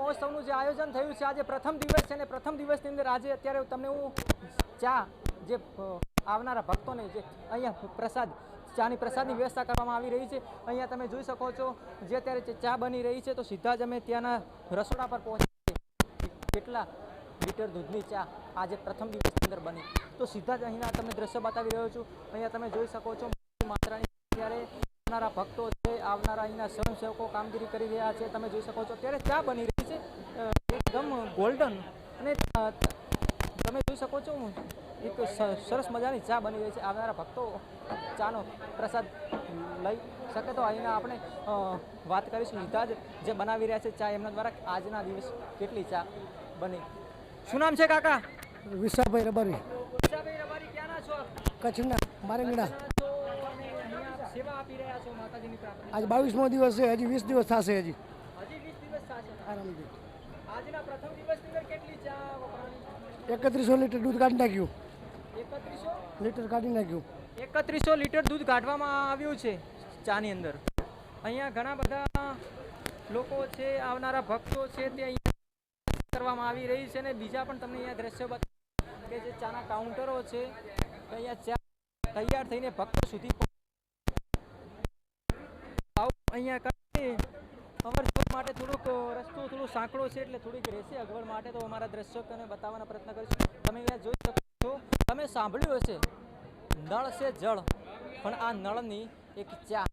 મહોત્સવનું જે આયોજન થયું છે, આજે પ્રથમ દિવસ છે અને પ્રથમ દિવસની અંદર આજે અત્યારે તમને હું ચા જે આવનારા ભક્તોને જે અહીંયા પ્રસાદ, ચાની પ્રસાદની વ્યવસ્થા કરવામાં આવી રહી છે. અહીંયા તમે જોઈ શકો છો, જે અત્યારે ચા બની રહી છે, તો સીધા જ અમે ત્યાંના રસોડા પર પહોંચી કેટલા લીટર દૂધની ચા આજે પ્રથમ દિવસની અંદર બની. તો સીધા જ અહીંના તમને દ્રશ્ય બતાવી રહ્યો છું. અહીંયા તમે જોઈ શકો છો માત્રાની અત્યારે આવનારા ભક્તો છે, આવનારા અહીંના સ્વયંસેવકો કામગીરી કરી રહ્યા છે. તમે જોઈ શકો છો, અત્યારે ચા બની એકદમ ગોલ્ડન અને તમે જોઈ શકો છો એક સરસ મજાની ચા બની રહી છે. આવનારા ભક્તો ચાનો પ્રસાદ લઈ શકે તો અહીંના આપણે વાત કરીશું. હિતા જ જે બનાવી રહ્યા છે ચા એમના દ્વારા આજના દિવસ કેટલી ચા બની. શું નામ છે કાકા? વિશાભાઈ રબારી. ઈશાભાઈ રબારી ક્યાંના છો? કચ્છના મારેંગડા આજ બાવીસમો દિવસ છે હજી વીસ દિવસ થશે હજી. આરામથી એકત્રીસો લીટર દૂધ કાઢી નાખ્યું. લીટર કાઢી નાખ્યું. એકત્રીસો લીટર દૂધ કાઢવામાં આવ્યું છે ચાની અંદર. અહીંયા ઘણા બધા લોકો છે આવનારા ભક્તો છે તે અહીંયા કરવામાં આવી રહી છે ને બીજા પણ તમને અહીંયા દ્રશ્ય બતાવે કે જે ચાના કાઉન્ટરો છે અહીંયા ચા તૈયાર થઈને ભક્તો સુધી અહીંયા અવર માટે થોડુંક રસ્તો થોડો સાંકડો છે એટલે થોડીક રહેશે અગવડ માટે, તો અમારા દર્શકોને બતાવવાનો પ્રયત્ન કરીશું. તમે અહીંયા જોઈ શકો છો, તમે સાંભળ્યું હશે, નળ છે જળ, પણ આ નળની એક ચા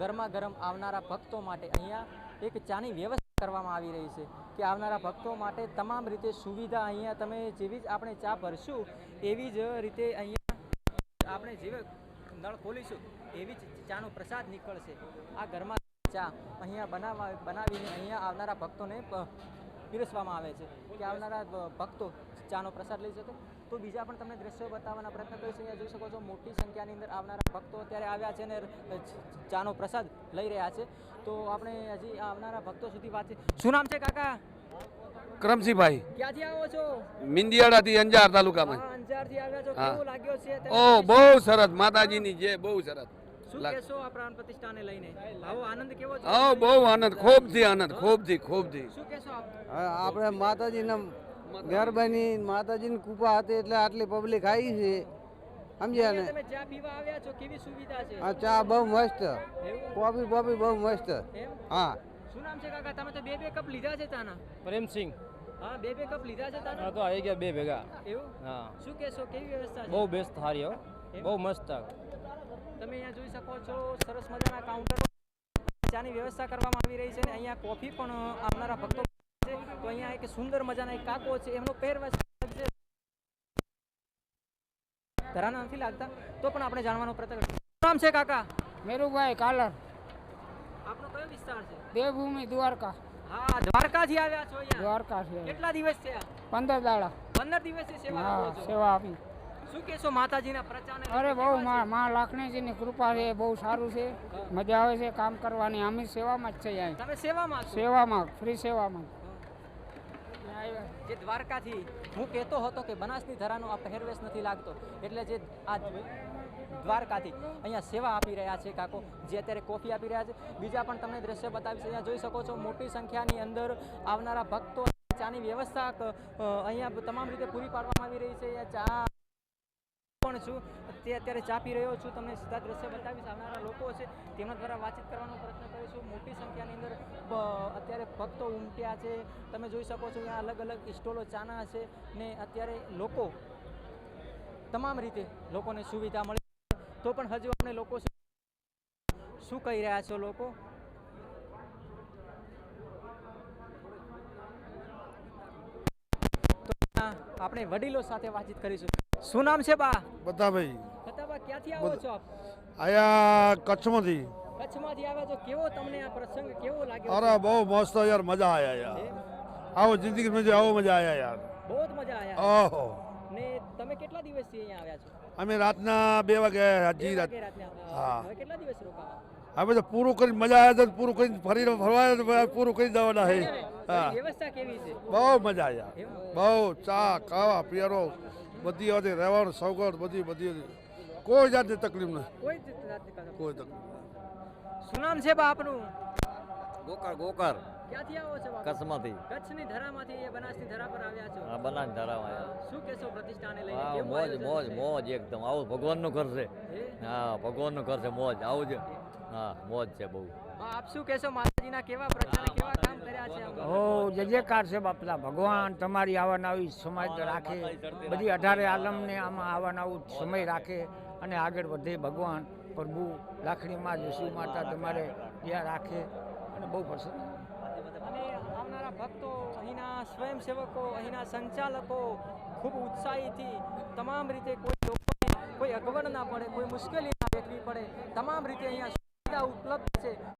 ગરમા ગરમ આવનારા ભક્તો માટે અહીંયા એક ચાની વ્યવસ્થા કરવામાં આવી રહી છે કે આવનારા ભક્તો માટે તમામ રીતે સુવિધા અહીંયા તમે જેવી જ આપણે ચા ભરશું, એવી જ રીતે અહીંયા આપણે જેવી નળ ખોલીશું, એવી જ ચાનો પ્રસાદ નીકળશે. આ ગરમા ચા અહીંયા બનાવવા બનાવીને અહીંયા આવનારા ભક્તોને પીરસવામાં આવે છે કે આવનારા ભક્તો ચાનો પ્રસાદ લઈ શકે. તો બીજા પણ તમને દ્રશ્યો બતાવવાના પ્રયત્ન કરીશું. અહીંયા જોઈ શકો છો મોટી સંખ્યાની અંદર આવનારા ભક્તો અત્યારે આવ્યા છે અને ચાનો પ્રસાદ લઈ રહ્યા છે. તો આપણે હજી આવનારા ભક્તો સુધી વાત શું નામ છે કાકા? કરમસિંહભાઈ ક્યાંથી આવો છો? મિંદિયાળાથી અંજાર તાલુકામાં. અંજારથી આવ્યા છો. કેવું લાગ્યો છે ઓ બહુ સરસ. માતાજીની જય બહુ સરસ. શું લાગ- કહેશો આ પ્રાણ પ્રતિષ્ઠાને લઈને? આવો આનંદ કેવો છે? હા બહુ આનંદ ખૂબથી આનંદ આપ? આપણે માતાજીના મહેરબાની માતાજીની કૃપા હતી એટલે આટલી પબ્લિક આવી છે. સમજ્યા ને? ચા પીવા આવ્યા છો? કેવી સુવિધા છે? આ ચા બહુ મસ્ત. કોફી બોફી બહુ મસ્ત. હા. શું નામ છે કાકા? તમે તો બે બે કપ લીધા છે ચાના પ્રેમસિંહ હા બે બે કપ લીધા છે તાના? તો આવી ગયા બે ભેગા. એવું? હા. શું કહેશો? કેવી વ્યવસ્થા છે? બહુ બેસ્ટ સારી હો. બહુ મસ્ત. તમે અહીંયા જોઈ શકો છો સરસ મજાના કાઉન્ટરો ચાની વ્યવસ્થા કરવામાં આવી રહી છે અને અહીંયા કોફી પણ આવનારા ભક્તો છે. તો અહીંયા એક સુંદર મજાના એક કાકો છે એમનો પહેરવેશ છે. ધરાના નથી લાગતા તો પણ આપણે જાણવાનો પ્રયત્ન નામ છે કાકા? મેરુભાઈ કાલર. આપનો કયો વિસ્તાર છે? દેવભૂમિ દ્વારકા. હા દ્વારકાથી આવ્યા છો અહીંયા? દ્વારકા છે કેટલા દિવસ છે આ? પંદર દાડા. પંદર દિવસથી સેવા છો? સેવા આપી. શું કહેશો માતાજીના પ્રચારને અરે બહુ મા લાખણીજીની કૃપા છે બહુ સારું છે. મજા આવે છે કામ કરવાની. અમે સેવામાં જ છે અહીં. તમે સેવામાં સેવામાં ફ્રી સેવામાં. જે દ્વારકાથી હું કહેતો હતો કે બનાસની ધરાનો આ પહેરવેશ નથી લાગતો એટલે જે આ દ્વારકાથી અહીંયા સેવા આપી રહ્યા છે કાકો. જે અત્યારે કોફી આપી રહ્યા છે. બીજા પણ તમને દ્રશ્ય બતાવીશ. અહીંયા જોઈ શકો છો મોટી સંખ્યાની અંદર આવનારા ભક્તો ચાની વ્યવસ્થા અહીંયા તમામ રીતે પૂરી પાડવામાં આવી રહી છે. ચા પણ છું. તે અત્યારે ચા પી રહ્યો છું. તમને સીધા દ્રશ્ય બતાવીશ. આવનારા લોકો છે તેમના દ્વારા વાતચીત કરવાનો પ્રયત્ન કરીશું. મોટી સંખ્યાની અંદર અત્યારે ભક્તો ઉમટ્યા છે. તમે જોઈ શકો છો ત્યાં અલગ અલગ સ્ટોલો ચાના છે ને અત્યારે લોકો તમામ રીતે લોકોને સુવિધા મળી તો પણ હજુ આપણે લોકો શું- કહી રહ્યા છો લોકો? આપણે વડીલો સાથે વાતચીત કરીશું. શું નામ છે બા? બધા ભાઈ બતાવા ક્યાંથી આવો છો આપ? આયા કચ્છમાંથી. કચ્છમાંથી આવ્યા છો. કેવો તમને આ પ્રસંગ કેવો લાગ્યો? અરે બહુ મસ્ત યાર મજા આયા યાર. આવો જિંદગી મજા આવો મજા આયા યાર. બહુ મજા આયા. ઓહો. ને તમે કેટલા દિવસથી અહીંયા આવ્યા છો? અમે રાતના બે વાગે હાજી રાત હા. કેટલા દિવસ રોકાવા? હવે તો પૂરું કરીને મજા આવ્યા તો પૂરું કરીને ફરીને ફરવા તો પૂરું કરી દેવાના હે. હા. છે? બહુ મજા આવ્યા બહુ ચા ખાવા પીવાનો બધી હતી રહેવાનું સવગત બધી બધી કોઈ જાતની તકલીફ નહીં કોઈ તકલીફ કોઈ શું નામ છે બાપનું ગોકર ગોકર. ક્યાંથી આવો છો કચ્છમાંથી. કચ્છની ધરામાંથી બનાસની ધરા પર આવ્યા છો? આ બનાસ ધરાવા આવ્યા. શું કહેશો પ્રતિષ્ઠાને લઈને? હા કેવું મોજ મોજ મોજ એકદમ. આવું ભગવાનનું ઘર છે. હા ભગવાનનું ઘર છે મોજ. આવું જ. હા મોજ છે બહુ. હા, આપ શું કહેશો? માતાજીના કેવા પ્રચાર કેવા કામ કર્યા છે જય જયકાર છે બાપલા ભગવાન તમારી આવા આવી સમાજ રાખે. બધી અઢારે આલમને આમાં આવા આવું સમય રાખે અને આગળ વધે ભગવાન. પ્રભુ લાખણીમાં યશુ માતા તમારે ત્યાં રાખે અને બહુ પ્રસન્ન અને આવનારા ભક્તો અહીંના સ્વયંસેવકો અહીંના સંચાલકો ખૂબ ઉત્સાહીથી તમામ રીતે કોઈ લોકોને કોઈ અગવડ ના પડે કોઈ મુશ્કેલી ના વેઠવી પડે તમામ રીતે અહીંયા સુવિધા ઉપલબ્ધ છે.